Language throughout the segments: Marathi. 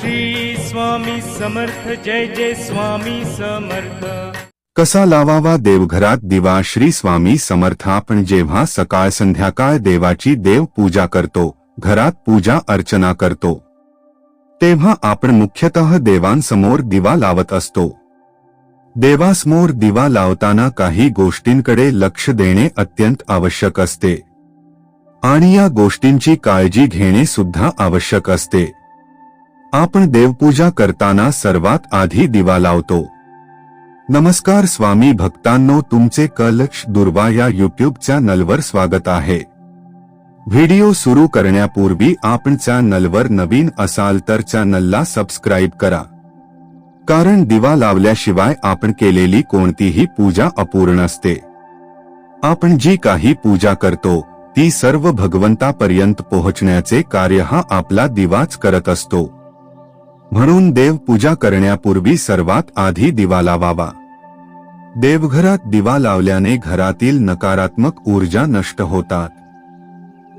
श्री स्वामी समर्थ जय जय स्वामी समर्थ. कसा लावावा देवघरात दिवा श्री स्वामी समर्थ आपण जेव्हा सकाळ संध्याकाळ देवाची देव पूजा करतो घरात पूजा अर्चना करतो. तेव्हा आपण मुख्यतः देवांसमोर दिवा लावत असतो. देवासमोर दिवा लावताना काही गोष्टींकडे लक्ष देणे अत्यंत आवश्यक असते. आणि या गोष्टींची काळजी घेणे सुद्धा आवश्यक असते. आपण देवपूजा करताना सर्वात आधी दिवा लावतो. नमस्कार स्वामी भक्तांनो तुमचे कलक्ष दुर्वा या युट्यूब चॅनलवर स्वागत आहे. व्हिडिओ सुरू करण्यापूर्वी आपण चॅनलवर नवीन असाल तर चॅनलला सबस्क्राईब करा. कारण दिवा लावल्याशिवाय आपण केलेली कोणतीही पूजा अपूर्ण असते. आपण जी काही पूजा करतो ती सर्व भगवंतापर्यंत पोहोचण्याचे कार्य हा आपला दिवाच करत असतो. म्हणून देव पूजा करण्यापूर्वी सर्वात आधी दिवा लावावा. देवघरात दिवा लावल्याने घरातील नकारात्मक ऊर्जा नष्ट होतात.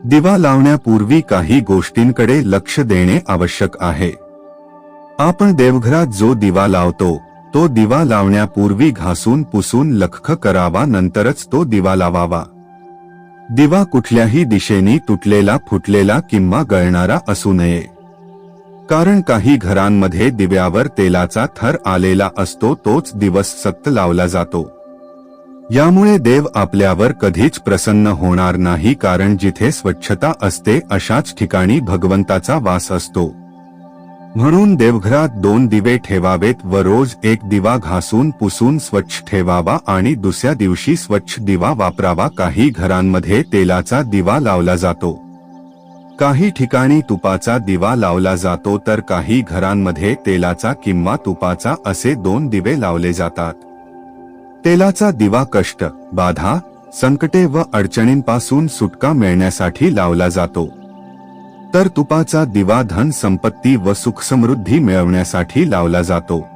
दिवा लावण्यापूर्वी काही गोष्टींकडे लक्ष देणे आवश्यक आहे. आपण देवघरात जो दिवा लावतो तो दिवा लावण्यापूर्वी घासून पुसून लख्ख करावा नंतरच तो दिवा लावावा. दिवा कुठल्याही दिशेने तुटलेला फुटलेला किंवा गळणारा असू नये. कारण काही घरांमध्ये दिव्यावर तेलाचा थर आलेला असतो तोच दिवस सक्त लावला जातो. यामुळे देव आपल्यावर कधीच प्रसन्न होणार नाही कारण जिथे स्वच्छता असते अशाच ठिकाणी भगवंताचा वास असतो. म्हणून देवघरात दोन दिवे ठेवावेत व रोज एक दिवा घासून पुसून स्वच्छ ठेवावा आणि दुसऱ्या दिवशी स्वच्छ दिवा वापरावा. काही घरांमध्ये तेलाचा दिवा लावला जातो. काही ठिकाणी तुपाचा दिवा लावला जातो तर काही घरांमध्ये तेलाचा किंवा तुपाचा असे दोन दिवे लावले जातात. तेलाचा दिवा कष्ट बाधा संकटे व अडचणींपासून सुटका मिळण्यासाठी लावला जातो. तर तुपाचा दिवा धन संपत्ती व सुखसमृद्धी मिळवण्यासाठी लावला जातो.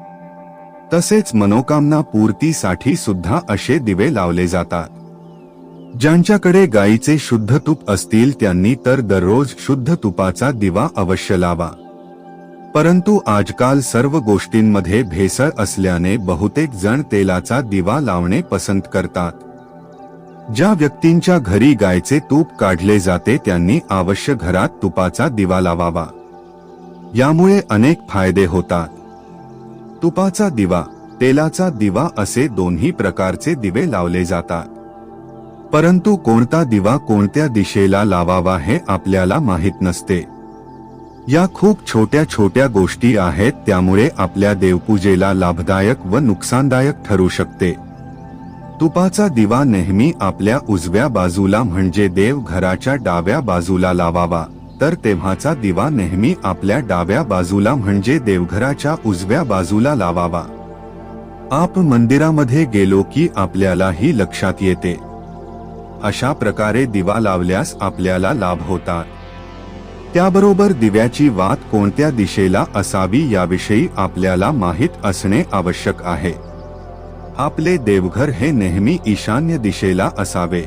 तसेच मनोकामना पूर्तीसाठी सुद्धा असे दिवे लावले जातात. ज्यांच्याकडे गायीचे शुद्ध तूप असतील त्यांनी तर दररोज शुद्ध तुपाचा दिवा अवश्य लावा. परंतु आजकाल सर्व गोष्टींमध्ये भेसळ असल्याने बहुतेक जण तेलाचा दिवा लावणे पसंत करतात. ज्या व्यक्तींच्या घरी गायचे तूप काढले जाते त्यांनी अवश्य घरात तुपाचा दिवा लावावा. यामुळे अनेक फायदे होतात. तुपाचा दिवा तेलाचा दिवा असे दोन्ही प्रकारचे दिवे लावले जातात. परंतु कोणता दिवा कोणत्या दिशेला लावावा हे आपल्याला माहीत नसते. या खूप छोट्या छोट्या गोष्टी आहेत त्यामुळे आपल्या देवपूजेला लाभदायक व नुकसानदायक ठरू शकते. तुपाचा दिवा नेहमी आपल्या उजव्या बाजूला म्हणजे देव घराच्या डाव्या बाजूला लावावा तर तेव्हाचा दिवा नेहमी आपल्या डाव्या बाजूला म्हणजे देवघराच्या उजव्या बाजूला लावावा. आप मंदिरामध्ये गेलो की आपल्यालाही लक्षात येते. अशा प्रकारे दिवा लावल्यास आपल्याला लाभ होतात. त्याबरोबर दिव्याची वात कोणत्या दिशेला असावी याविषयी आपल्याला माहीत असणे आवश्यक आहे. आपले देवघर हे नेहमी ईशान्य दिशेला असावे.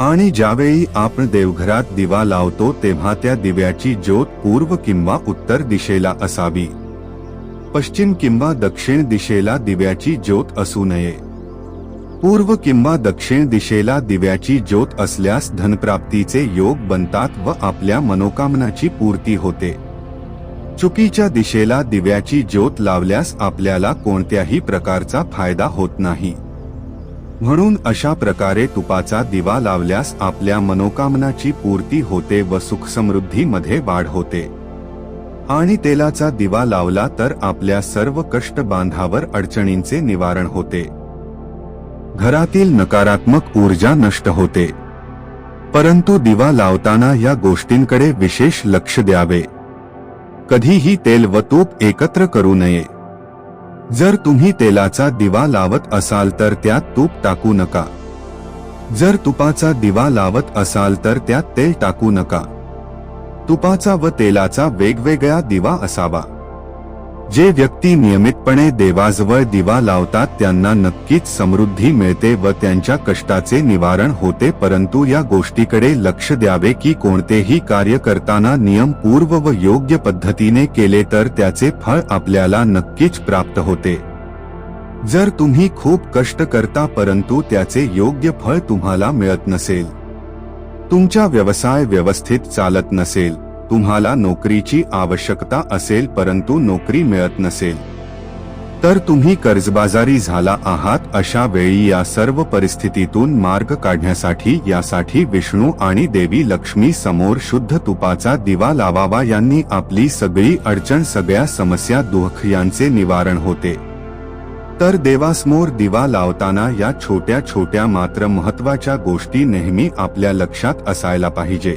आणि ज्यावेळी आपण देवघरात दिवा लावतो तेव्हा त्या दिव्याची ज्योत पूर्व किंवा उत्तर दिशेला असावी. पश्चिम किंवा दक्षिण दिशेला दिव्याची ज्योत असू नये. पूर्व किंवा दक्षिण दिशेला दिव्याची ज्योत असल्यास धनप्राप्तीचे योग बनतात व आपल्या मनोकामनाची पूर्ती होते. चुकीच्या दिशेला दिव्याची ज्योत लावल्यास आपल्याला कोणत्याही प्रकारचा फायदा होत नाही. म्हणून अशा प्रकारे तुपाचा दिवा लावल्यास आपल्या मनोकामनाची पूर्ती होते व सुखसमृद्धीमध्ये वाढ होते. आणि तेलाचा दिवा लावला तर आपल्या सर्व कष्ट बांधावर अडचणींचे निवारण होते. घरातील नकारात्मक ऊर्जा नष्ट होते. परंतु दिवा लावताना या गोष्टींकडे विशेष लक्ष द्यावे. कधीही तेल व तूप एकत्र करू नये. जर तुम्ही तेलाचा दिवा लावत असाल तर त्यात तूप टाकू नका. जर तुपाचा दिवा लावत असाल तर त्यात तेल टाकू नका. तुपाचा व तेलाचा वेगवेगळा दिवा असावा. जे व्यक्ती नियमितपणे देवाजवळ दिवा लावतात त्यांना नक्कीच समृद्धी मिळते व त्यांच्या कष्टाचे निवारण होते परंतु या गोष्टीकडे लक्ष द्यावे की कोणतेही कार्य करताना नियमपूर्व व योग्य पद्धतीने केले तर त्याचे फळ आपल्याला नक्कीच प्राप्त होते. जर तुम्ही खूप कष्ट करता परंतु त्याचे योग्य फळ तुम्हाला मिळत नसेल तुमचा व्यवसाय व्यवस्थित चालत नसेल तुम्हाला नोकरीची आवश्यकता असेल परंतु नोकरी मिळत नसेल. तर तुम्ही कर्जबाजारी झाला आहात अशा वेळी या सर्व परिस्थितीतून मार्ग काढण्यासाठी यासाठी विष्णू आणि देवी लक्ष्मी समोर शुद्ध तुपाचा दिवा लावावा यांनी आपली सगळी अडचण सगळ्या समस्या दुःख यांचे निवारण होते. तर देवासमोर दिवा लावताना या छोट्या छोट्या मात्र महत्त्वाच्या गोष्टी नेहमी आपल्या लक्षात असायला पाहिजे.